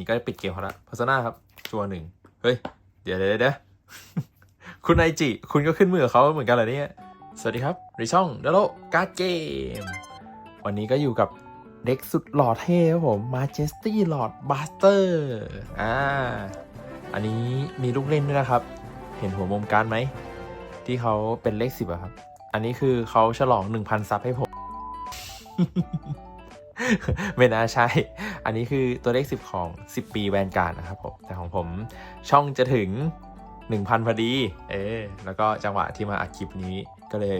นี่ก็ปิดเกมเขาละพัซนาครับจัวหนึ่งเฮ้ย เดี๋ยวเดี๋ยวเดี๋ยวคุณไอจิ คุณก็ขึ้นมือกับเขาเหมือนกันเหรอเนี่ย สวัสดีครับในช่องเดโลการ์ดเกม วันนี้ก็อยู่กับเด็กสุดหล่อเท่ครับผม Majesty Lord Buster อ่าอันนี้มีลูกเล่นด้วยนะครับ เห็นหัวมุมการไหม ที่เขาเป็นเลขสิบอะครับ อันนี้คือเขาฉลอง 1,000 ซับให้ผม ไม่น่าใช่ อันนี้คือตัวเลข 10 ของ 10 ปีแวนการ์ดนะครับผม แต่ของผมช่องจะถึง 1,000 พอดี เออแล้วก็จังหวะที่มาอัดคลิปนี้ก็เลย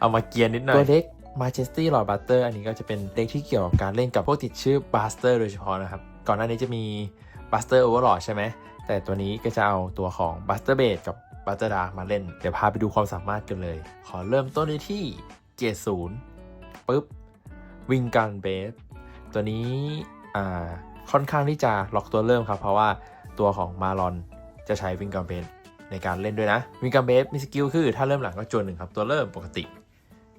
เอามาเกียร์นิดหน่อย ตัวเด็ก Majesty Lord Buster อันนี้ก็จะเป็นเด็กที่เกี่ยวกับการเล่นกับพวกติดชื่อ Buster โดยเฉพาะนะครับ ก่อนหน้านี้จะมี Buster Overlord ใช่ไหม แต่ตัวนี้ก็จะเอาตัวของ Buster b a s e กับ Buster Dark มาเล่น เดี๋ยวพาไปดูความสามารถกันเลย ขอเริ่มต้นด้วยที่ 70ปุ๊บวิงกันเบส ตัวนี้ค่อนข้างที่จะล็อกตัวเริ่มครับ เพราะว่าตัวของมารอนจะใช้วิงกันเบสในการเล่นด้วยนะวิงกันเบสมีสกิลคือ ถ้าเริ่มหลังก็จวนหนึ่งครับ ตัวเริ่มปกติ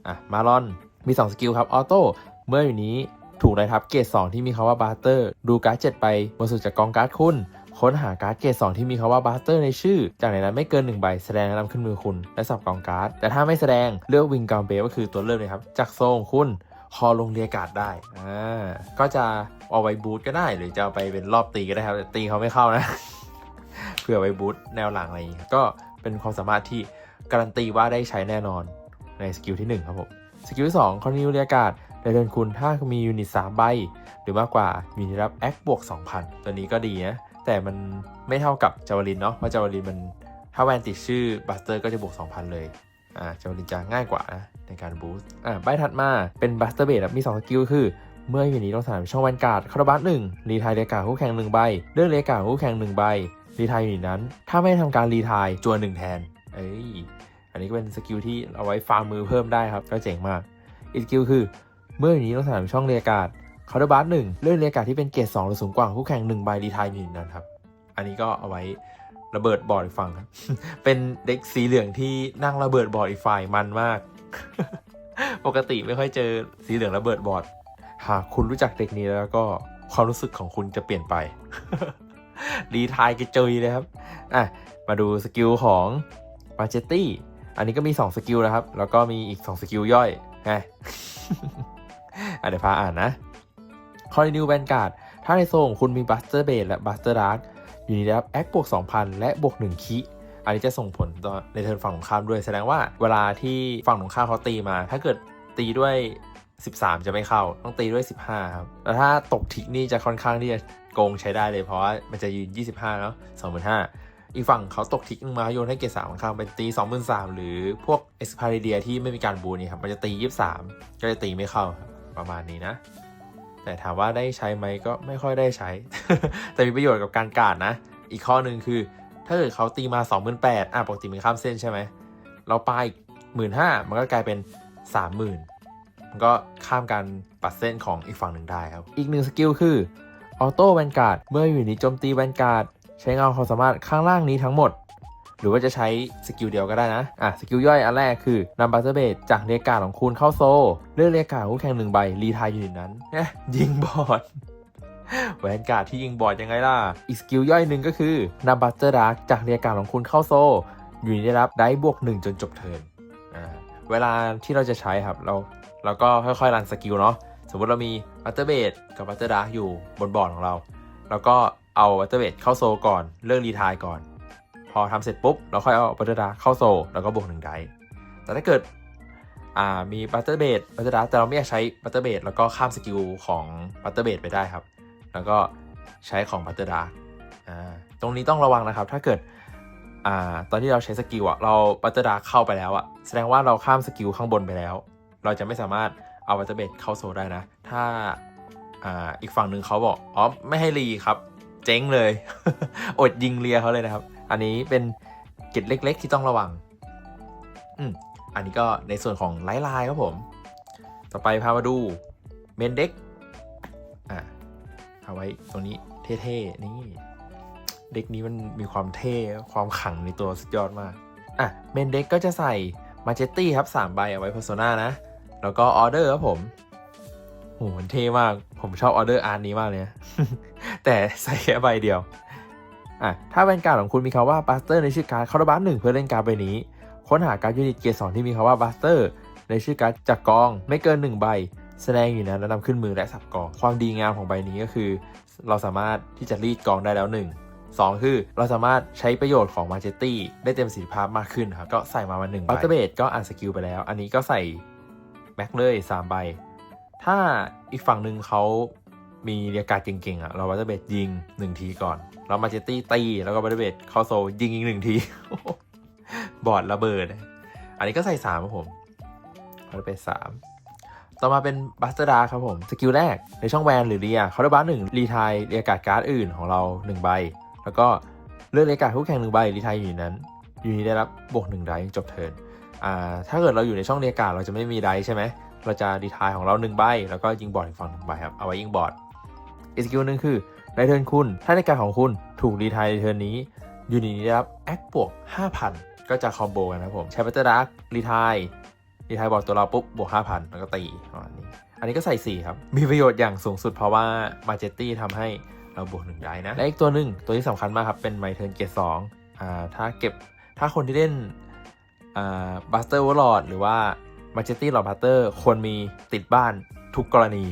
อะมารอนมี 2 สกิลครับออโต้เมื่ออยู่นี้ถูกไล่ทับเกรด2ที่มีคาว่าบาร์เตอร์ ดูการ์ด7ไปบนสุดจากกองการ์ดคุณ ค้นหาการ์ดเกรด2ที่มีคาว่าบาร์เตอร์ในชื่อ จากในนั้นไม่เกิน1ใบแสดงและนำขึ้นมือคุณ และสับกองการ์ดแต่ถ้าไม่แสดงเลือกวิงกาเบก็คือตัวเริ่มเลยครับจากโซงคุณ คอลงเรียกาดได้อ่าก็จะเอาไว้บูทก็ได้หรือจะเอาไปเป็นรอบตีก็ได้ครับแต่ตีเขาไม่เข้านะ เผื่อไว้บูทแนวหลังอะไรอย่างงี้ก็เป็นความสามารถที่การันตีว่าได้ใช้แน่นอนในสกิลที่ 1 ครับผมสกิลที่2คอนิวเรียกาศในเดินคุณถ้ามียูนิต3ใบ หรือมากกว่ามีรับแอคบวก2,000 ตัวนี้ก็ดีนะแต่มันไม่เท่ากับจาวลินเนาะเพราะจาวลินมันถ้าแวนติดชื่อบัสเตอร์ก็จะบวก2,000 เลยอ่าจาวลินจะง่ายกว่านะ ในการบูสต์อ่าใบถัดมาเป็นบัสเตอร์เบดมี2สกิลคือเมื่ออยู่นี้ต้องสนามช่องแวนการ์ดคาร์บัสหนึ่งรีทายเรียกาคู่แข่งหนึ่งใบเลือกเรียกาคู่แข่งหนึ่งใบรีทายอยู่นั้น ถ้าไม่ทำการรีทายจวนหนึ่งแทน เอ้ยอันนี้ก็เป็นสกิลที่เอาไว้ฟาร์มมือเพิ่มได้ครับ ก็เจ๋งมาก อีกสกิลคือเมื่ออยู่นี้ต้องสนามช่องเรียกาศคาร์บัสหนึ่งเลือกเรียกาที่เป็นเกรดสองหรือสูงกว่าคู่แข่งหนึ่งใบรีทายอยู่นั้นครับ อันนี้ก็เอาไว้ระเบิดบอร์ดอีกฝั่งครับเป็นเด็กสีเหลืองที่นั่งระเบิดบอร์ดอีกฝ่ายมันมาก ปกติไม่ค่อยเจอสีเหลืองระเบิดบอดหากคุณรู้จักเด็กนี้แล้วก็ความรู้สึกของคุณจะเปลี่ยนไปรีทายกระจุยเลยครับ อะ มาดูสกิลของปาเจตตี้ อันนี้ก็มี 2 สกิลนะครับ แล้วก็มีอีก 2 สกิลย่อยไงอะเดี๋ยวพาอ่านนะคอร์นิวแวนการ์ด ถ้าในโซนของคุณมีบัสเตอร์เบดและบัสเตอร์ดาร์อยู่ในรับแอคบวก 2,000 และบวก 1 คิ อันนี้จะส่งผลต่อในเทิร์นฝั่งของข้ามด้วย แสดงว่าเวลาที่ฝั่งของข้ามเขาตีมา ถ้าเกิดตีด้วย 13 จะไม่เข้า ต้องตีด้วย 15 ครับ แล้วถ้าตกทิกนี่จะค่อนข้างที่จะโกงใช้ได้เลยเพราะว่ามันจะยืน 25เนาะ25,000อีกฝั่งเขาตกทิกนึงมาโยนให้เกรดสามข้างเป็นตี23,000หรือพวกเอ็กซ์พาริเดียที่ไม่มีการบูนี่ครับมันจะตี 23 ก็จะตีไม่เข้าประมาณนี้นะแต่ถามว่าได้ใช้ไหมก็ไม่ค่อยได้ใช้ แต่มีประโยชน์กับการการดนะ อีกข้อหนึ่งคือ ถ้าเกิดเขาตีมา 28,000อะปกติมันข้ามเส้นใช่ไหม เราปาอีกหมื่นห้ามันก็กลายเป็น 30,000 มันก็ข้ามการปัดเส้นของอีกฝั่งหนึ่งได้ครับ อีกหนึ่งสกิลคือออโต้แวนการ์ดเมื่ออยู่ในโจมตีแวนการ์ดใช้เงาความสามารถข้างล่างนี้ทั้งหมด หรือว่าจะใช้สกิลเดียวก็ได้นะ อะสกิลย่อยอันแรกคือนำบัตเตอร์เบดจากเรียกการ์ดของคุณเข้าโซลเลือกเรียกการ์ดคู่แข่งหนึ่งใบรีไทายอยู่ในนั้นเนี่ยยิงบอด แวนการ์ดที่ยิงบอดยังไงล่ะ อีกสกิลย่อยหนึ่งก็คือนำบัตเตอร์ดาร์กจากเรียกการของคุณเข้าโซลอยู่ได้รับได้บวกหนึ่งจนจบเทิร์นอ่าเวลาที่เราจะใช้ครับ เราเราก็ค่อยๆรันสกิลเนาะสมมติเรามีบัตเตอร์เบดกับบัตเตอร์ดาร์กอยู่บนบอร์ดของเรา แล้วก็เอาบัตเตอร์เบดเข้าโซลก่อนเลือกรีทายก่อน พอทำเสร็จปุ๊บเราค่อยเอาบัตเตอร์ดาร์กเข้าโซลแล้วก็บวกหนึ่งไดส์แต่ถ้าเกิดอ่ามีบัตเตอร์เบดบัตเตอร์ดาร์กแต่เราไม่อยากใช้บัตเตอร์เบดแล้วก็ข้ามสกิลของบัตเตอร์เบดไปได้ครับ แล้วก็ใช้ของบัตเตอร์ดาร์กอ่าตรงนี้ต้องระวังนะครับ ถ้าเกิดอตอนที่เราใช้สกิลอะเราบัตเตอร์ดาเข้าไปแล้วอะแสดงว่าเราข้ามสกิลข้างบนไปแล้ว เราจะไม่สามารถเอาบัตเตอร์เบดเข้าโซลได้นะ ถ้าออีกฝั่งหนึ่งเขาบอกอ๋อไม่ให้รีครับ เจ๊งเลย อดยิงเลียเขาเลยนะครับ อันนี้เป็นกร็ดเล็ก ๆ ที่ต้องระวัง อืมอันนี้ก็ในส่วนของไลท์ไลน์ครับผม ต่อไปพามาดูเมนเด็กอ่า เอาไว้ตรงนี้เท่ๆ นี่ เด็กนี้มันมีความเท่ความขังในตัวสุดยอดมาก อะ เมนเด็กก็จะใส่มาเจตตี้ครับ3ใบเอาไว้ p พ r s o นานะ แล้วก็ออเดอร์ครับผมโหมันเท่มาก ผมชอบออเดอร์อาร์นี้มากเลยนะแต่ใส่แค่ใบเดียว อะ ถ้าแวนการ์ดของคุณมีคำว่าบัสเตอร์ในชื่อการ์ดคาร์บัสหนึ่งเพื่อเล่นการ์ดใบนี้ ค้นหาการ์ดยูนิตเกียร์สองที่มีคำว่าบัสเตอร์ในชื่อการ์ดจากกองไม่เกินหนึ่งใบ แสดงอยู่นั้นแล้วนำขึ้นมือและสับกอง ความดีงามของใบนี้ก็คือ เราสามารถที่จะรีดกองได้แล้วหนึ่งสองคือเราสามารถใช้ประโยชน์ของมาเจตี้ได้เต็มประสิทธิภาพมากขึ้นครับ ก็ใส่มาวันหนึ่งบัตเตอร์เบดก็อ่านสกิลไปแล้ว อันนี้ก็ใส่แม็กเลยสามใบ ถ้าอีกฝั่งหนึ่งเขามีเรียกการดเก่งๆอะเราบัตเตอร์เบดยิงหนึ่งทีก่อน เรามาเจตี้ตี แล้วก็บัตเตอร์เบดเข้าโซลยิงอีกหนึ่งที บอร์ดระเบิด อันนี้ก็ใส่สามครับผมบัตเตอร์เบดสาม ต่อมาเป็นบัสเตอร์ดาครับผม สกิลแรกในช่องแวนหรือเรียเขาได้บัสหนึ่งรีทายเรียการ์ดการ์ดอื่นของเราหนึ่งใบ แล้วก็เลือกเรียการ์ดคู่แข่งหนึ่งใบรีทายอยู่นั้น อยู่นี้ได้รับบวกหนึ่งไดจบเทิร์นอ่าถ้าเกิดเราอยู่ในช่องเรียการ์ดเราจะไม่มีไดใช่ไหมเราจะดีทายของเราหนึ่งใบแล้วก็ยิงบอร์ดอีกฝั่งหนึ่งใบครับเอาไว้ยิงบอร์ดอีกสกิลหนึ่งคือในเทิร์นคุณถ้าในการของคุณถูกดีทายในเทิร์นนี้ยูนิตนี้ได้รับแอคบวก5,000 ก็จะคอมโบกันนะผมใช้บัตเตอร์ดักรีทาย รีทายบอร์ดตัวเราปุ๊บบวก5,000แล้วก็ตีประมาณนี้ อันนี้ก็ใส่ 4 ครับ มีประโยชน์อย่างสูงสุดเพราะว่ามาเจตตี้ทำให้เราบวกหนึ่งได้นะ และอีกตัวหนึ่งตัวที่สำคัญมากครับ เป็นไมเทิร์นเกียร์สองอ่าถ้าเก็บถ้าคนที่เล่นอ่าบัสเตอร์วอลลอดหรือว่ามาเจตตี้หลอดบัตเตอร์ควรมีติดบ้านทุกกรณี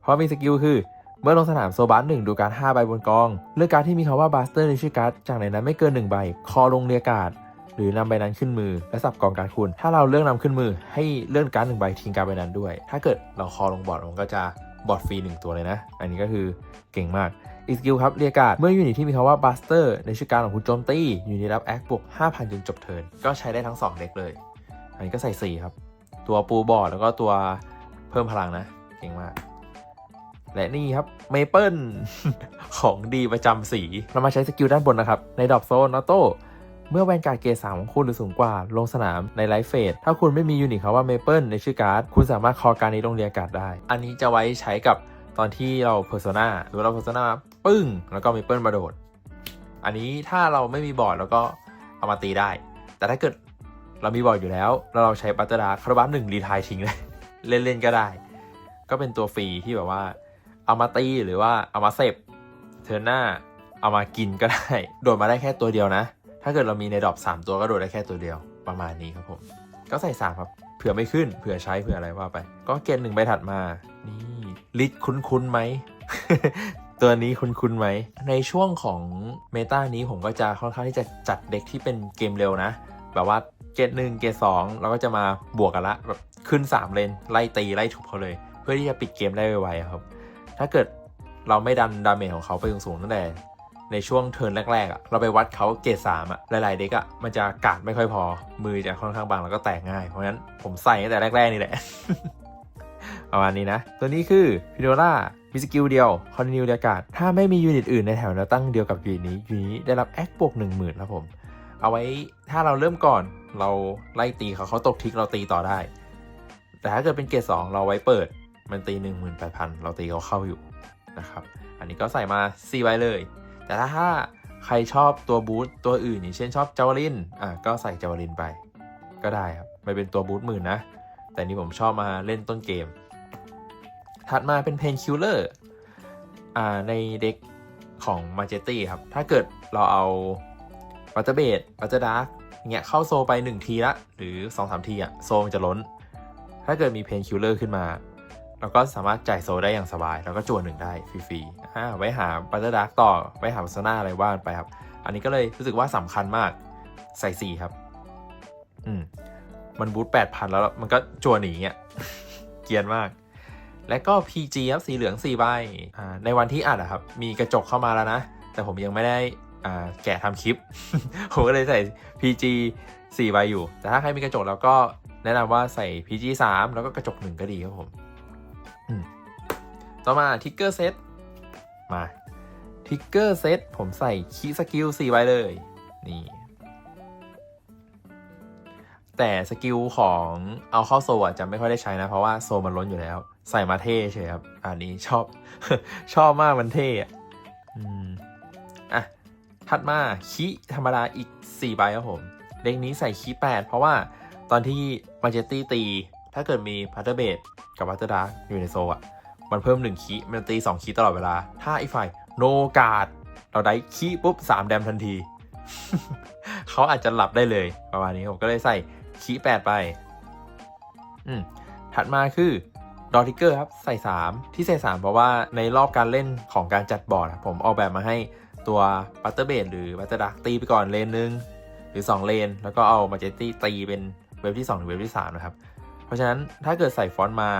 เพราะมีสกิลคือเมื่อลงสนามโซบัสหนึ่งดูการ5ใบบนกอง เลือกการที่มีคำว่าบัสเตอร์ในชื่อการ์ดจากในนั้นไม่เกิน 1 ใบ คอลงเรียกการ หรือนำใบนั้นขึ้นมือและสับกองการคุณ ถ้าเราเลือกนำขึ้นมือให้เลื่อนการหนึ่งใบทิ้งการใบนั้นด้วย ถ้าเกิดเราคอลงบอร์ดมันก็จะบอร์ดฟรีหนึ่งตัวเลยนะ อันนี้ก็คือเก่งมากอีกสกิลครับเรียกการ์ดเมื่อยูนิตที่มีคำว่าบัสเตอร์ในชื่อการของคุณโจมตียูนิตรับแอคบวก5,000จนจบเทิร์นก็ใช้ได้ทั้งสองเด็กเลย อันนี้ก็ใส่ 4 ครับ ตัวปูบอร์ดแล้วก็ตัวเพิ่มพลังนะ เก่งมาก และนี่ครับเมเปิลของดีประจำสี เรามาใช้สกิลด้านบนนะครับ ในดอกโซนออโต้ เมื่อแวนการ์ดเกรดสามของคุณหรือสูงกว่าลงสนามในไลฟ์เฟสถ้าคุณไม่มียูนิตคำว่าเมเปิลในชื่อการ์ดคุณสามารถคอการดนี้ลงเรียการ์ดได้ อันนี้จะไว้ใช้กับตอนที่เราเพอร์โซนาหรือเราเพอร์โซนาปึ้ง แล้วก็เมเปิลมาโดด อันนี้ถ้าเราไม่มีบอร์ดแล้วก็เอามาตีได้ แต่ถ้าเกิดเรามีบอร์ดอยู่แล้วแล้วเราใช้บัตเตอร์ดาคาร์บัสหนึ่งรีทายทิ้งเลยเล่นๆก็ได้ ก็เป็นตัวฟรีที่แบบว่า เอามาตีหรือว่าเอามาเสพเทิร์นหน้าเอามากินก็ได้ โดดมาได้แค่ตัวเดียวนะ ถ้าเกิดเรามีในดรอป3 ตัวก็โดดได้แค่ตัวเดียวประมาณนี้ครับผม ก็ใส่ 3 ครับ เผื่อไม่ขึ้น เผื่อใช้ เผื่ออะไรว่าไป ก็เกณฑ์หนึ่งใบถัดมา นี่ลิดคุ้นๆไหม ตัวนี้คุ้นๆไหม ในช่วงของเมตานี้ผมก็จะค่อนข้างที่จะจัดเด็กที่เป็นเกมเร็วนะ แบบว่าเกตหนึ่งเกตสองเราก็จะมาบวกกันละแบบขึ้น 3 เลน ไล่ตีไล่ทุบเขาเลย เพื่อที่จะปิดเกมได้ไวๆครับ ถ้าเกิดเราไม่ดันดาเมจของเขาไปสูงๆตั้งแต่ ในช่วงเทิร์นแรกๆอะ่ะเราไปวัดเขาเกตสามอะหลายๆเด็กอะ่ะมันจะกาดไม่ค่อยพอ มือจะค่อนข้างบางแล้วก็แตกง่าย เพราะฉะนั้นผมใส่ตั้งแต่แรก ๆ นี่แหละ ประมาณนี้นะ ตัวนี้คือพิโนล่ามีสกิลเดียวคอนติเนียอากาศ ถ้าไม่มียูนิตอื่นในแถวแนวตั้งเดียวกับยูนิตนี้ยูนิตนี้ได้รับแอคบวกหนึ่งหมื่นครับผม เอาไว้ถ้าเราเริ่มก่อนเราไล่ตีเขาเขาตกทิกเราตีต่อได้ แต่ถ้าเกิดเป็นเกรดสองเราไว้เปิดมันตีหนึ่งหมื่นแปดพันเราตีเขาเข้าอยู่นะครับ อันนี้ก็ใส่มา4ไวเลย แต่ถ้าถ้าใครชอบตัวบูทตัวอื่นอย่างเช่นชอบจาวลินอะก็ใส่จาวลินไป ก็ได้ครับไม่เป็นตัวบูทหมื่นนะ แต่นี่ผมชอบมาเล่นต้นเกม ถัดมาเป็นเพนคิลเลอร์อ่าในเด็กของมาเจตี้ครับ ถ้าเกิดเราเอาบัตเตอร์เบดบัตเตอร์ดาร์กเงี้ยเข้าโซไป 1 ทีละ หรือ 2-3 ทีอะโซมันจะล้น ถ้าเกิดมีเพนคิลเลอร์ขึ้นมา เราก็สามารถจ่ายโซได้อย่างสบาย แล้วก็จวหนึ่งได้ฟรีๆอ่าไว้หาบัตเตอร์ดาร์กต่อ ไว้หาบัสนาอะไรว่านไปครับ อันนี้ก็เลยรู้สึกว่าสำคัญมากใส่4ครับ อืม มันบูท8,000แล้ว มันก็จวนหนีอะเกียนมาก และก็ PG ครับสีเหลือง4ใบอ่าในวันที่อัดอะครับ มีกระจกเข้ามาแล้วนะ แต่ผมยังไม่ได้อ่าแกะทำคลิป ผมก็เลยใส่ PG 4ใบอยู่ แต่ถ้าใครมีกระจกแล้วก็แนะนำว่าใส่ PG 3แล้วก็กระจกหนึ่งก็ดีครับผม ต่อมาทิกเกอร์เซตมาทิกเกอร์เซตผมใส่คีสกิล4ใบเลย นี่ แต่สกิลของเอาเข้าโซอะจะไม่ค่อยได้ใช้นะ เพราะว่าโซมันล้นอยู่แล้ว ใส่มาเท่เฉยครับ อันนี้ชอบ ชอบมากมันเท่อะอะ ถัดมาคีธรรมดาอีก 4 ใบครับผม เด็กนี้ใส่คี8เพราะว่าตอนที่มาเจตตี้ตี ถ้าเกิดมีพัตเตอร์เบดกับพัตเตอร์ดาร์กอยู่ในโซอะมันเพิ่ม1คีมันตี2คีตลอดเวลา ถ้าอีฝ่ายโนกาดเราได้คีปุ๊บ3แดมทันที เขาอาจจะหลับได้เลยประมาณนี้ผมก็เลยใส่คีแปดไป อืมถัดมาคือดอทิเกอร์ครับใส่ 3 ที่ใส่ 3 เพราะว่าในรอบการเล่นของการจัดบอร์ดผมออกแบบมาให้ตัวบัตเตอร์เบดหรือบัตเตอร์ดักตีไปก่อนเลนหนึ่งหรือ 2 เลน แล้วก็เอามาเจตี้ตีเป็นเวฟที่ 2 หรือเวฟที่ 3 นะครับ เพราะฉะนั้นถ้าเกิดใส่ฟอนต์มา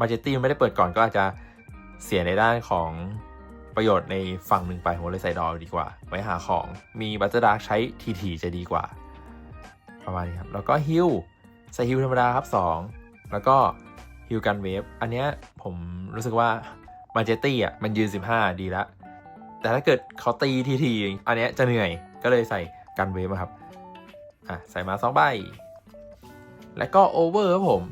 มาเจตี้ไม่ได้เปิดก่อนก็อาจจะเสียในด้านของประโยชน์ในฝั่งหนึ่งไปผมเลยใส่ดอดีกว่า ไว้หาของมีบัตเตอร์ดักใช้ทีๆจะดีกว่า ประมาณนี้ครับ แล้วก็ฮิลใส่ฮิลธรรมดาครับ 2 แล้วก็ฮิลกันเวฟอันเนี้ยผมรู้สึกว่ามาเจตี้อะมันยืน 15 ดีล้วแต่ถ้าเกิดเขาตีทีทีๆอันเนี้ยจะเหนื่อยก็เลยใส่กันเวฟครับอะใส่มา2ใบ แล้วก็โอเวอร์ครับผม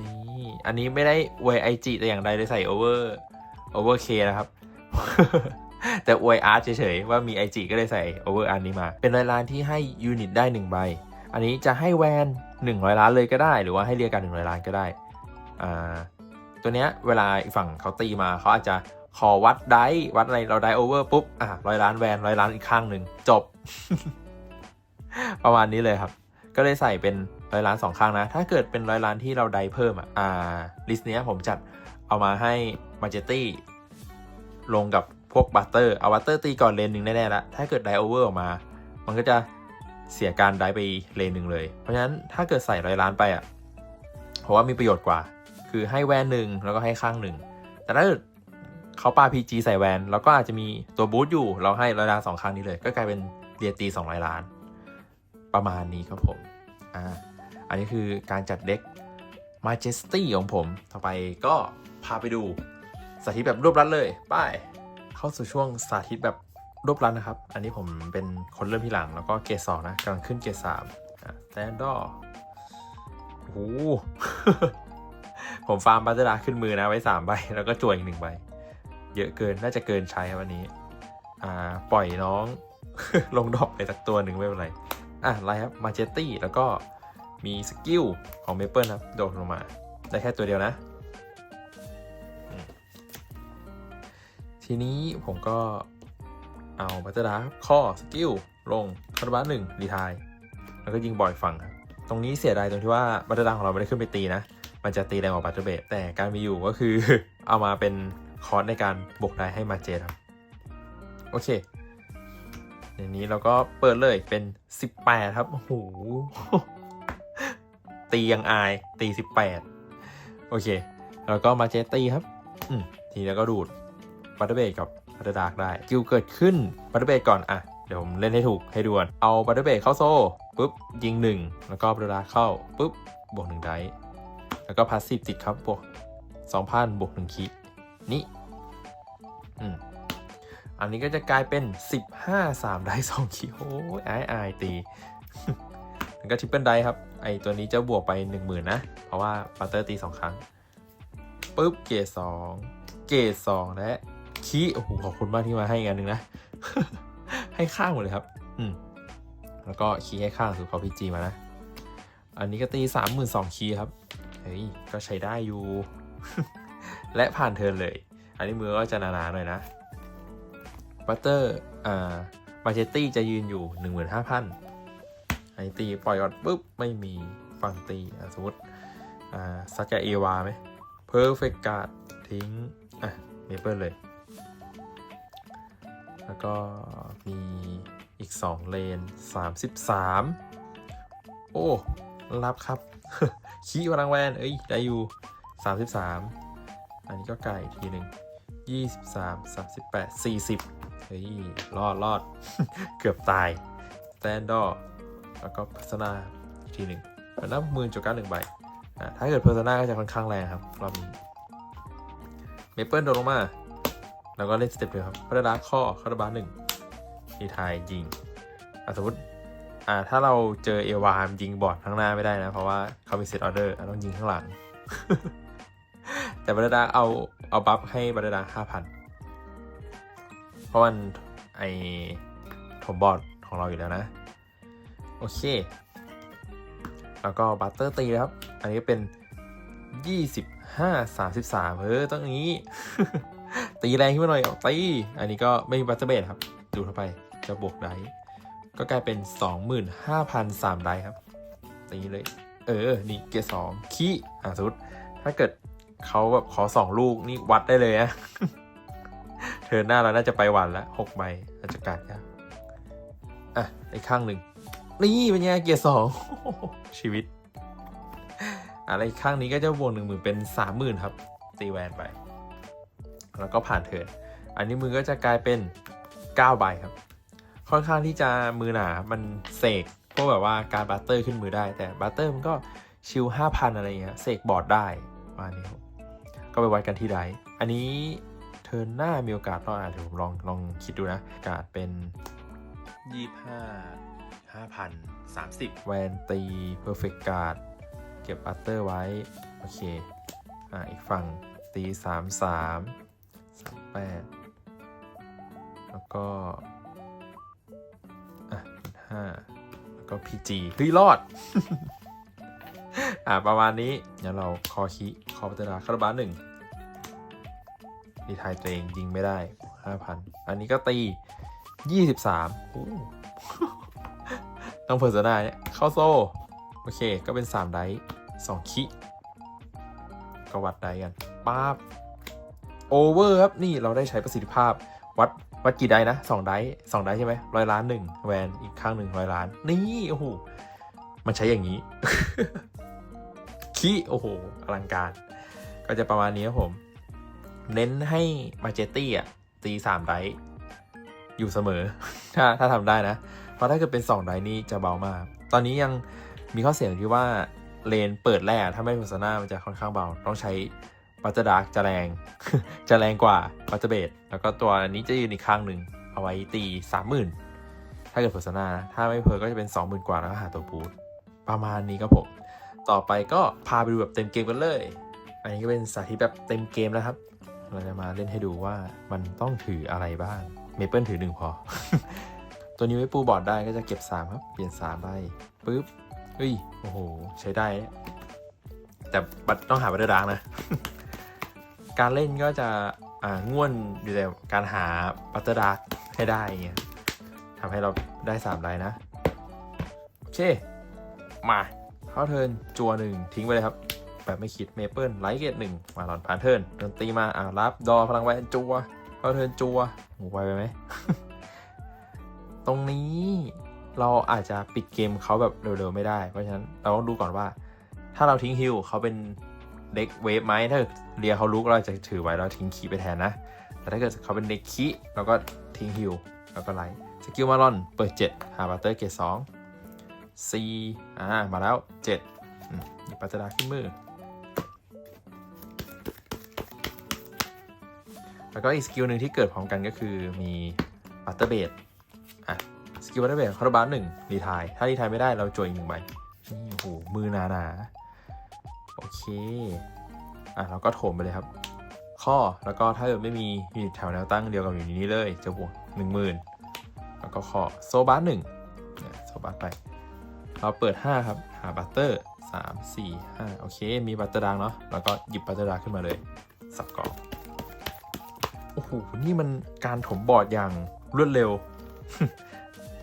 นี่ อันนี้ไม่ได้อวยไอจีแต่อย่างใดเลยใส่โอเวอร์โอเวอร์เคนะครับ แต่อวยอาร์ตเฉยๆ ว่ามี IG ก็เลยใส่ over อันนี้มา เป็นร้อยล้านที่ให้ยูนิตได้1ใบ อันนี้จะให้แวน100 ล้านเลยก็ได้ หรือว่าให้เรียกกัน100 ล้านก็ได้อ่าตัวเนี้ยเวลาอีกฝั่งเขาตีมาเขาอาจจะขอวัดได้วัดอะไรเราได้โอเวอร์ปุ๊บอะร้อยล้านแวนร้อยล้านอีกข้างหนึ่งจบ ประมาณนี้เลยครับ ก็เลยใส่เป็น ร้อยล้านสองข้างนะ ถ้าเกิดเป็นร้อยล้านที่เราได้เพิ่มอะอ่าลิสต์เนี้ยผมจัดเอามาให้มาเจตี้ลงกับพวกบัตเตอร์เอาบัตเตอร์ตีก่อนเลนหนึ่งแน่ๆแล้วถ้าเกิดไดโอเวอร์ออกมา มันก็จะเสียการได้ไปเลนหนึ่งเลย เพราะฉะนั้นถ้าเกิดใส่ร้อยล้านไปอะเพราะว่ามีประโยชน์กว่า คือให้แวนหนึ่งแล้วก็ให้ข้างหนึ่งแต่ถ้าเกิดเขาปาพีจีใส่แวนแล้วก็อาจจะมีตัวบูทอยู่ เราให้ร้อยล้านสองข้างนี้เลย ก็กลายเป็นเรียตีสองร้อยล้าน ประมาณนี้ครับผม อ่า อันนี้คือการจัดเด็ก Majesty ของผม ต่อไปก็พาไปดูสาธิตแบบรวบรัดเลย ไป้ายเข้าสู่ช่วงสาธิตแบบรวบรัดนะครับ อันนี้ผมเป็นคนเริ่มที่หลัง แล้วก็เกรดสองนะกำลังขึ้นเกรดสามแตนดอโอ้โหผมฟาร์มบัตเตอร์ดาขึ้นมือนะไว้สามใบ แล้วก็จวยอีกหนึ่งใบ เยอะเกิน น่าจะเกินใช้วันนี้ อ่า ปล่อยน้อง ลงดอกไปสักตัวหนึ่งไม่เป็นไร อะอะไรครับ มาเจตี้ แล้วก็ มีสกิลของเมเปิลครับโดดลงมา ได้แค่ตัวเดียวนะ ทีนี้ผมก็เอาบัตเตอร์ดาข้อสกิลลงคาร์บัสหนึ่งรีทายแล้วก็ยิงบ่อยฝั่งครับตรงนี้เสียดายตรงที่ว่าบัตเตอร์ดาของเราไม่ได้ขึ้นไปตีนะ มันจะตีแรงกว่าบัตเตอร์เบดแต่การมีอยู่ก็คือเอามาเป็นคอร์สในการบวกได้ให้มาเจครับ โอเคในนี้เราก็เปิดเลยเป็น 18 ครับ โอ้โห ตียังอายตี18โอเค แล้วก็มาเจตีครับทีนี้แล้วก็ดูดบัตเตอร์เบดกับบัตเตอร์ดาร์กได้กิลเกิดขึ้นบัตเตอร์เบดก่อนอะเดี๋ยวผมเล่นให้ถูกให้ด่วน เอาบัตเตอร์เบดเข้าโซ่ปุ๊บยิง1แล้วก็บัตเตอร์ดาร์กเข้าปุ๊บบวก1ได้แล้วก็พาสซีฟติดครับบวก2,000บวก1คินี่อืมอันนี้ก็จะกลายเป็น 15 3 ได้2คิโอ้ยอายอายตี แล้วก็ทริปเปิลได้ครับ ไอตัวนี้จะบวกไป 10,000 นะ เพราะว่าบัตเตอร์ตี 2 ครั้งปุ๊บเกรดสองเกรดสองและคีโอ้โหขอบคุณมากที่มาให้อีกอันหนึ่งนะ ให้ข้างหมดเลยครับ อืมแล้วก็คีให้ข้างคือเขาพีจีมานะ อันนี้ก็ตีสามหมื่นสองคีครับ เฮ้ย ก็ใช้ได้อยู่ และผ่านเทินเลย อันนี้มือก็จะหนาๆหน่อยนะบัตเตอร์อ่ามาเจตี้จะยืนอยู่หนึ่งหมื่นห้าพัน ไอตีปล่อยก่อนปุ๊บ ไม่มีฟังตีอะสมมติสักกับเอวาไหมเพอร์เฟกการ์ดทิ้ง อะเมเปิลเลย แล้วก็มีอีก 2 เลน 33 โอ้ รับครับ ขี้พลังแวน เอ้ย ได้อยู่ 33 อันนี้ก็ไก่ทีหนึ่ง23 38 40 เฮ้ย รอดรอด เกือบตายแตนดอร์ แล้วก็พัฒนาทีหนึ่งเป็นน้ำมือจุดการหนึ่งใบถ้าเกิดเพอร์ซนาก็จะค่อนข้างแรงครับรอบนี้เมเปิลโดนลงมา แล้วก็เล่นสเต็ปเดียวครับพัฒนาข้อคาร์บาหนึ่งทีทายยิงอะสมมติอ่าถ้าเราเจอเอวามยิงบอร์ดข้างหน้าไม่ได้นะ เพราะว่าเขามีเซตออเดอร์ต้องยิงข้างหลัง แต่บัตดาเอาเอาบัฟให้บัตดาห้าพันเพราะมันไอถมบอร์ดของเราอยู่แล้วนะ โอเค แล้วก็บัตเตอร์ตีครับ อันนี้เป็นห้าสามสิบสามเออต้องงนี้ ตีแรงขึ้นมาหน่อยเอาตี อันนี้ก็ไม่มีบัตเตอร์เบดครับ ดูเข้าไปจะบวกไดส์ก็กลายเป็นสองหมื่นห้าพันสามไดส์ครับตีเลย เออ นี่เกรดสองขี้อะสมมติถ้าเกิดเขาแบบขอสองลูกนี่วัดได้เลยนะเธอหน้าเราน่าจะไปหวันละหกใบราชการครับอะอีกข้างหนึ่ง นี่เป็นไงเกียร์สองชีวิต อะไรอีกข้างนี้ก็จะบวกหนึ่งหมื่นเป็นสามหมื่นครับ ตีแวนไป แล้วก็ผ่านเทิร์นอันนี้มือก็จะกลายเป็นเก้าใบครับ ค่อนข้างที่จะมือหนา มันเสกพวกแบบว่าการบัตเตอร์ขึ้นมือได้ แต่บัตเตอร์มันก็ชิลห้าพันอะไรเงี้ยเสกบอร์ดได้ประมาณนี้ครับก็ไปวัดกันที่ไดฟ์อันนี้เทิร์นหน้ามีโอกาสรอดอะเดี๋ยวผมลองลองคิดดูนะโอกาสเป็นยี่ห้า ห้าพันสามสิบแวนตีเพอร์เฟกการ์ดเก็บบัตเตอร์ไว้ โอเค อ่าอีกฝั่งตีสามสามสามแปดแล้วก็ อะห้าแล้วก็พีจีเฮ้ยรอด อ่าประมาณนี้เดี๋ยวเราคอคีคอพัตราคาราบาลหนึ่งดีทายตัวเองยิงไม่ได้ห้าพันอันนี้ก็ตียี่สิบสาม ต้องเพอร์ซนาเนี่ยเข้าโซ่ โอเค ก็เป็นสามไดสองคิก็วัดไดกันป๊าบโอเวอร์ครับ นี่เราได้ใช้ประสิทธิภาพ วัดวัดกี่ไดนะสองไดสองไดใช่ไหมร้อยล้านหนึ่งแวนอีกข้างหนึ่งร้อยล้าน นี่โอ้โหมันใช้อย่างนี้ขี้โอ้โหอลังการ ก็จะประมาณนี้ครับผม เน้นให้มาเจตี้อะตีสามไดส์อยู่เสมอ ถ้าถ้าทำได้นะ เพราะถ้าเกิดเป็นสองไดนี่จะเบามาก ตอนนี้ยังมีข้อเสียงที่ว่าเลนเปิดแรกถ้าไม่โฆษณามันจะค่อนข้างเบา ต้องใช้บัตเตอร์ดาร์กจะแรง จะแรงกว่าบัตเตอร์เบดแล้วก็ตัวนี้จะยืนอีกข้างหนึ่งเอาไว้ตีสามหมื่นถ้าเกิดโฆษณานะ ถ้าไม่เพอก็จะเป็นสองหมื่นกว่าแล้วก็หาตัวบูทประมาณนี้ครับผม ต่อไปก็พาไปดูแบบเต็มเกมกันเลย อันนี้ก็เป็นสาธิตแบบเต็มเกมแล้วครับ เราจะมาเล่นให้ดูว่ามันต้องถืออะไรบ้าง เมเปิลถือหนึ่งพอ ตัวนี้ไว้ปูบอร์ดได้ก็จะเก็บ 3 ครับ เปลี่ยน3ได้ปึ๊บเฮ้ย โอ้โห ใช้ได้ แต่บัตรต้องหาบัตรดาร์กนะ การเล่นก็จะอ่าง่วนอยู่แต่การหาบัตรดาร์ให้ได้เงี้ยทำให้เราได้3ไลน์นะ โอเค มาเข้าเทินจัวหนึ่งทิ้งไปเลยครับ แบบไม่คิดเมเปิลไลท์เกตหนึ่งมาหลอนผ่านเทินดนตรีมาอ่ารับดอพลังแวนจัวเข้าเทินจัวโหไวไปไหม ตรงนี้เราอาจจะปิดเกมเขาแบบเร็วๆไม่ได้ เพราะฉะนั้นเราต้องดูก่อนว่า ถ้าเราทิ้งฮิลเขาเป็นเด็กเวฟไหมถ้าเกิดเรียเขาลุกเราจะถือไว้แล้วทิ้งคีไปแทนนะ แต่ถ้าเกิดเขาเป็นเด็กคีเราก็ทิ้งฮิลแล้วก็ไลท์สกิลมาลอนเปิด 7 หาบัตเตอร์เกตสองซีอ่ามาแล้ว7อืมหยิบปัตเตอร์ดาขึ้นมือ แล้วก็อีกสกิลหนึ่งที่เกิดพร้อมกันก็คือมีบัตเตอร์เบด สกิลบัตเตอร์เบดคาร์บานหนึ่งรีทาย ถ้ารีทายไม่ได้เราจวยอีกหนึ่งใบนี่โอ้โหมือหนาหนาโอเค อะเราก็โถมไปเลยครับ ข้อแล้วก็ถ้าเกิดไม่มีอยู่แถวแนวตั้งเดียวกับอยู่นี้เลยจะบวกหนึ่งหมื่นแล้วก็ข้อโซบาร์หนึ่งเนี่ยโซบาร์ไป เราเปิด 5 ครับ หาบัตเตอร์3 4 5โอเค มีบัตเตอร์ดังเนาะแล้วก็หยิบบัตเตอร์ดังขึ้นมาเลย สับกรอบโอ้โหนี่มันการถมบอร์ดอย่างรวดเร็ว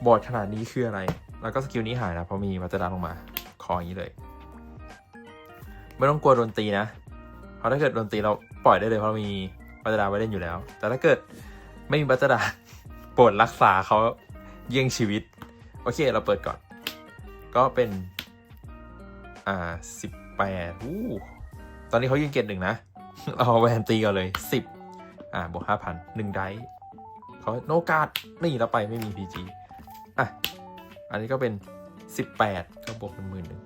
บอดขนาดนี้คืออะไร แล้วก็สกิลนี้หายนะเพราะมีบัตรดังลงมา คออย่างนี้เลย ไม่ต้องกลัวโดนตีนะ เพราะถ้าเกิดโดนตีเราปล่อยได้เลยเพราะเรามีบัตรดังไว้เล่นอยู่แล้ว แต่ถ้าเกิดไม่มีบัตรดังโปรดรักษาเขาเยี่ยงชีวิต โอเคเราเปิดก่อน ก็เป็น อ่าสิบแปดอู้ตอนนี้เขายืนเกตหนึ่งนะ เราแวนตีกันเลยสิบอ่าบวกห้าพันหนึ่งไดเขาโนกาดนี่เราไปไม่มี PG อะ อันนี้ก็เป็นสิบแปดก็บวกเป็นหมื่นหนึ่ง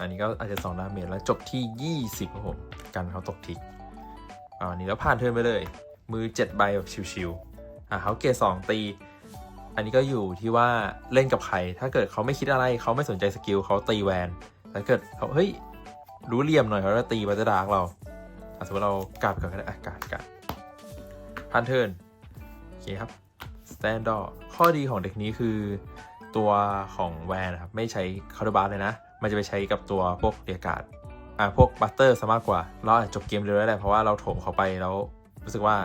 อันนี้ก็อาจจะสองดาเมจแล้วจบที่ยี่สิบครับผมกันเขาตกทิกอันนี้แล้วผ่านเทิร์นไปเลย มือเจ็ดใบแบบชิวๆอะเขาเกตสองตี อันนี้ก็อยู่ที่ว่าเล่นกับใคร ถ้าเกิดเขาไม่คิดอะไรเขาไม่สนใจสกิลเขาตีแวนแต่ถ้าเกิดเขาเฮ้ยรู้เหลี่ยมหน่อยเขาจะตีบัตเตอร์ดาร์กเราสมมติเรากลับกันก็ได้อะกลับกลับพันเทิร์นโอเคครับ แตนดอร์ข้อดีของเด็กนี้คือ ตัวของแวนนะครับ ไม่ใช้คาร์บาร์เลยนะ มันจะไปใช้กับตัวพวกเรียการ์ดอ่าพวกบัตเตอร์ซะมากกว่า เราอาจจะจบเกมเร็วได้แหละเพราะว่าเราโถมเขาไปแล้วรู้สึกว่า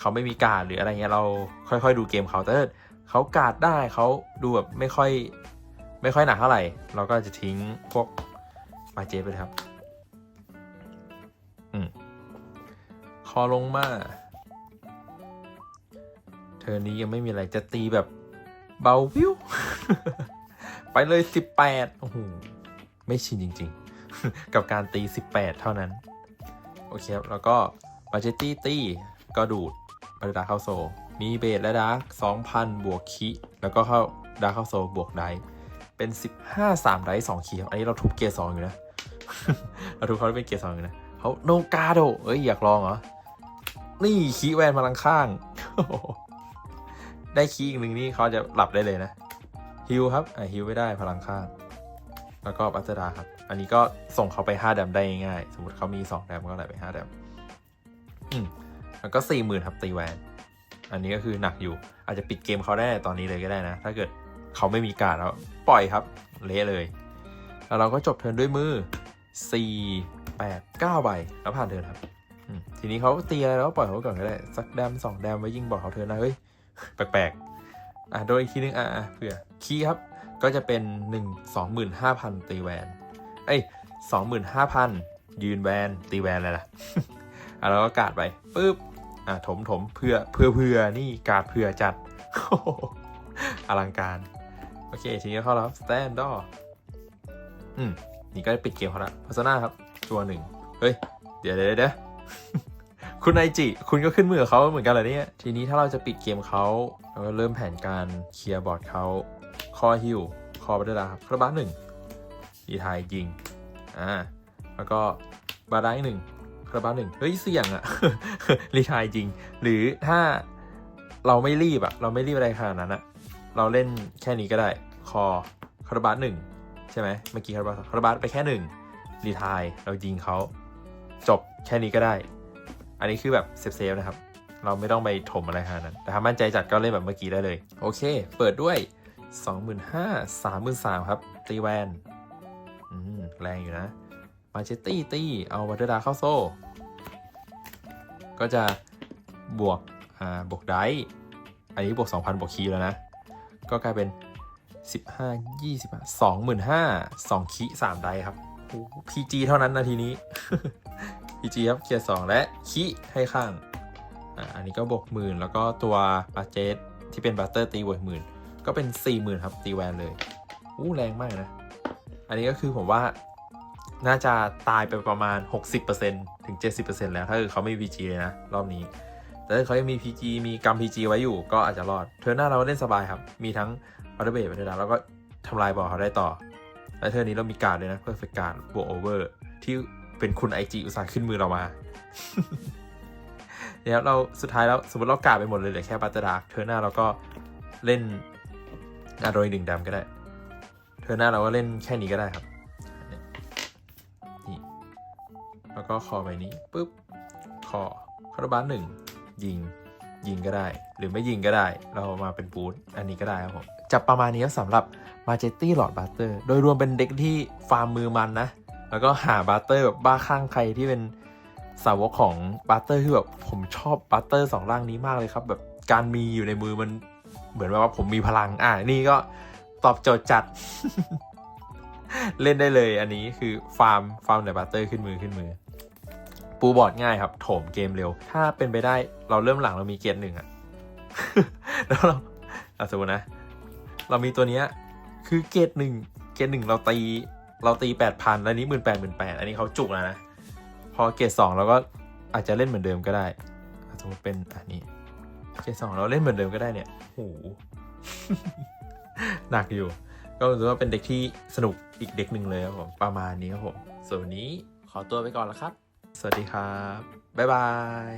เขาไม่มีการ์ดหรืออะไรเงี้ยเราค่อยๆ ดูเกมเขาแต่เขาการ์ดได้เขาดูแบบไม่ค่อยไม่ค่อยหนักเท่าไหร่ เราก็จะทิ้งพวกมาเจไปเลยครับ อืมคอลงมา เธอนี้ยังไม่มีอะไรจะตีแบบเบาวิว ไปเลยสิบแปดโอ้โห ไม่ชินจริง ๆ กับการตี18เท่านั้น โอเคครับ แล้วก็บาเจตี้ตีก็ดูดบาร์ดาเข้าโซ มีเบสและดาร์ก2,000บวกคิ แล้วก็เข้าดาร์กเข้าโซบวกไดเป็น 15 3 ไดฟ์2คีครับ อันนี้เราทุบเกียร์2อยู่นะ เราทุบเขาด้เป็นเกียร์2อยู่นะเขาโนกาโด เอ้ย อยากลองเหรอ นี่คีแวนพลังข้าง ได้คีอีกหนึ่งนี่เขาจะหลับได้เลยนะฮิวครับอะฮิวไม่ได้พลังข้างแล้วก็บัตเตอร์ดาครับ อันนี้ก็ส่งเขาไป5แดมได้ง่าย สมมติเขามี 2 แดมก็ไหลไป5แดมอืมแล้วก็4 0,000ครับตีแวน อันนี้ก็คือหนักอยู่ อาจจะปิดเกมเขาได้ตอนนี้เลยก็ได้นะ ถ้าเกิดเขาไม่มีการแล้วปล่อยครับ เละเลย แล้วเราก็จบเทิร์นด้วยมือ 4 8 9ใบแล้วผ่านเทิร์นครับทีนี้เขาตีอะไรแล้วปล่อยเขาไว้ก่อนก็ได้ สักแดมสองแดมไว้ยิงบอกเขาเทิร์นนะเฮ้ย แปลกๆ อะโดยอีกทีนึงอะอะเผื่อคีย์ครับ ก็จะเป็น 1 25,000 ตีแวนเอ้ย25,000ยืนแวนตีแวนเลยล่ะอะแล้วก็กาดไปปุ๊บอะถมถมเพื่อเพื่อเพื่อนี่กาดเพื่อจัดโอ้โหอลังการ โอเค ทีนี้เข้าแล้วสแตนดอร์อืม นี่ก็ปิดเกมเขาละพัซนาครับ ตัวหนึ่ง เฮ้ย เดี๋ยวเดี๋ยวเดี๋ยว คุณไอจิคุณก็ขึ้นมือกับเขาเหมือนกันเหรอเนี่ยทีนี้ถ้าเราจะปิดเกมเขาเราก็เริ่มแผนการเคลียร์บอร์ดเขาคอฮิวคอบัตเตอร์ดาครับคาราบาหนึ่งดีไทายยิงอ่าแล้วก็บาร์ได้หนึ่งคาราบาหนึ่งเฮ้ยเสี่ยงอะรีไทายจริง หรือถ้าเราไม่รีบอะเราไม่รีบอะไรขนาดนั้นอะเราเล่นแค่นี้ก็ได้คอคาราบาหนึ่งใช่ไหมเมื่อกี้คาราบาคาราบาไปแค่หนึ่งรีไทายเรายิงเขาจบแค่นี้ก็ได้ อันนี้คือแบบเซฟๆนะครับ เราไม่ต้องไปถมอะไรขนาดนั้น แต่ถ้ามั่นใจจัดก็เล่นแบบเมื่อกี้ได้เลย โอเค เปิดด้วย 25,000 33,000ครับ ตีแวนอืมแรงอยู่นะ มาเชตตี้ตีเอาวัตเตอร์ดาเข้าโซ่ ก็จะบวก อ่า บวกไดส์อันนี้บวก 2,000 บวกคีแล้วนะ ก็กลายเป็น 15 20 25,000 2คี3ไดส์ครับพีจีเท่านั้นนาทีนี้ พีจีครับเคลียร์สองและคีให้ข้างอันนี้ก็บวกหมื่นแล้วก็ตัวบาเจตที่เป็นบัตเตอร์ตีบวกหมื่นก็เป็นสี่หมื่นครับตีแวนเลยอู้แรงมากนะ อันนี้ก็คือผมว่าน่าจะตายไปประมาณ 60%ถึง 70%แล้วถ้าเกิดเขาไม่มี PG เลยนะ รอบนี้ แต่ถ้าเขายังมี PG มีกำ PG ไว้อยู่ก็อาจจะรอด เทอร์หน้าเราเล่นสบายครับ มีทั้งบัตเตอร์เบสบัตเตอร์ดแล้วก็ทำลายบอลเขาได้ต่อ และเทอร์นนี้เรามีการดเลยนะเพื่อเฟกการ์ดบวกโอเวอร์ที่ เป็นคุณไอจีอุตส่าห์ขึ้นมือเรามาเนี่ยครับเราสุดท้ายแล้วสมมติเรากาดไปหมดเลยเหลือแค่บัตเตอร์ดาร์กเทอร์หน้าเราก็เล่นอาโดยหนึ่งดำก็ได้ เทอร์หน้าเราก็เล่นแค่นี้ก็ได้ครับ นี่ แล้วก็คอใบนี้ปุ๊บคอคาร์บานหนึ่งยิงยิงก็ได้ หรือไม่ยิงก็ได้ เรามาเป็นบูทอันนี้ก็ได้ครับผมจับประมาณนี้สำหรับมาเจตตี้หลอดบัตเตอร์โดยรวมเป็นเด็กที่ฟาร์มมือมันนะ แล้วก็หาบัตเตอร์แบบบ้าข้างใครที่เป็นสาวกของบัตเตอร์คือแบบผมชอบบัตเตอร์สองร่างนี้มากเลยครับแบบการมีอยู่ในมือมันเหมือนว่าผมมีพลัง อ่านี่ก็ตอบโจทย์จัด เล่นได้เลยอันนี้คือฟาร์มฟาร์มแต่บัตเตอร์ขึ้นมือขึ้นมือ ปูบอร์ดง่ายครับโถมเกมเร็ว ถ้าเป็นไปได้เราเริ่มหลังเรามีเกียร์หนึ่งอะแล้วเราอะสมมตินะ เรามีตัวเนี้ยคือเกรดหนึ่งเกรดหนึ่งเราตี เราตีแปดพันแล้วนี้หมื่นแปดหมื่นแปดอันนี้เขาจุกแล้วนะ พอเกรดสองเราก็อาจจะเล่นเหมือนเดิมก็ได้อะสมมติเป็นอันนี้เกรดสองเราเล่นเหมือนเดิมก็ได้เนี่ยโหหนักอยู่ ก็รู้สึกว่าเป็นเด็กที่สนุกอีกเด็กหนึ่งเลยครับผมประมาณนี้ครับผมส่วนวันนี้ขอตัวไปก่อนแล้วครับ สวัสดีครับ บ๊ายบาย